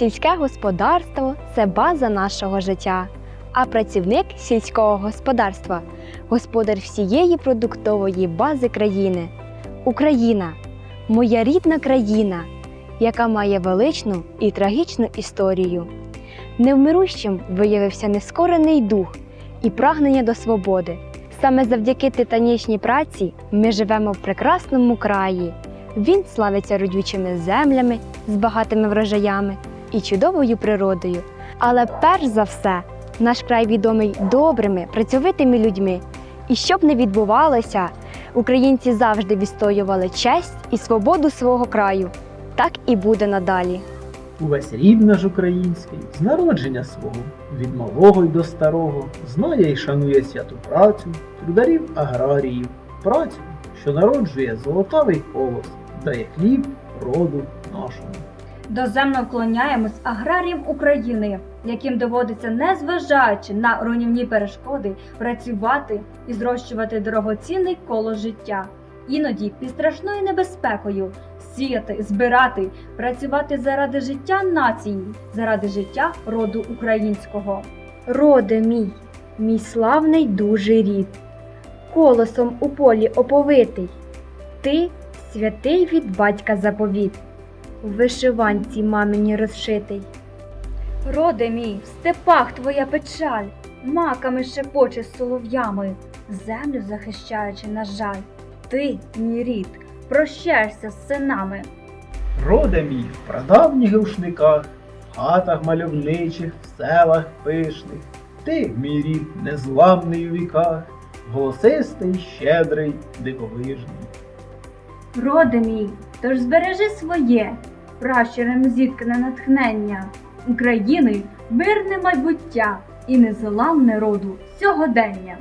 сільське господарство це база нашого життя, а працівник сільського господарства господар всієї продуктової бази країни. Україна моя рідна країна, яка має величну і трагічну історію. Невмирущим виявився нескорений дух і прагнення до свободи. Саме завдяки титанічній праці ми живемо в прекрасному краї. Він славиться родючими землями з багатими врожаями і чудовою природою. Але перш за все, наш край відомий добрими, працьовитими людьми. І щоб не відбувалося, українці завжди відстоювали честь і свободу свого краю. Так і буде надалі. Увесь рід наш український, з народження свого, від малого й до старого, знає і шанує святу працю, трударів аграріїв, працю, що народжує золотавий колос, дає хліб роду нашому. Доземно вклоняємось аграріям України, яким доводиться, незважаючи на руйнівні перешкоди, працювати і зрощувати дорогоцінний коло життя. Іноді під страшною небезпекою сіяти, збирати, працювати заради життя нації, заради життя роду українського. Роде мій, мій славний дужий рід, колосом у полі оповитий, ти святий від батька заповіт, в вишиванці мамині розшитий. Роде мій, в степах твоя печаль, маками шепоче з солов'ями, землю захищаючи, на жаль, ти, мій рід, прощаєшся з синами. Роде мій в прадавніх рушниках, в хатах мальовничих, в селах пишних. Ти, мій рід, незламний у віках, голосистий, щедрий, дивовижний. Роде мій, тож збережи своє, пращурем зіткне натхнення, України мирне майбуття і незламне роду сьогодення.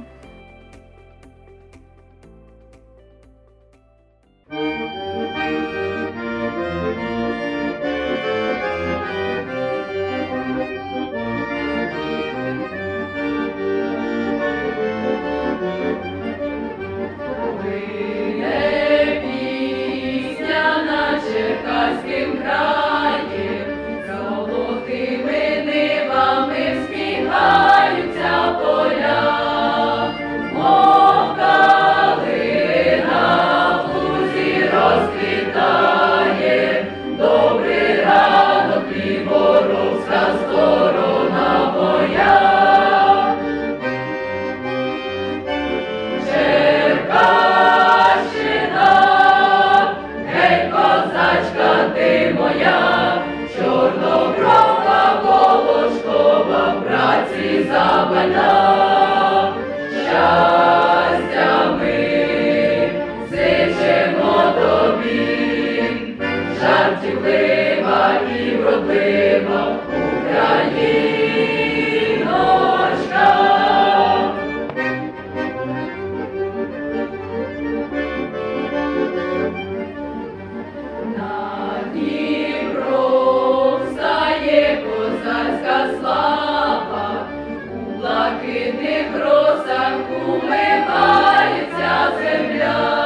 Росах умивається земля,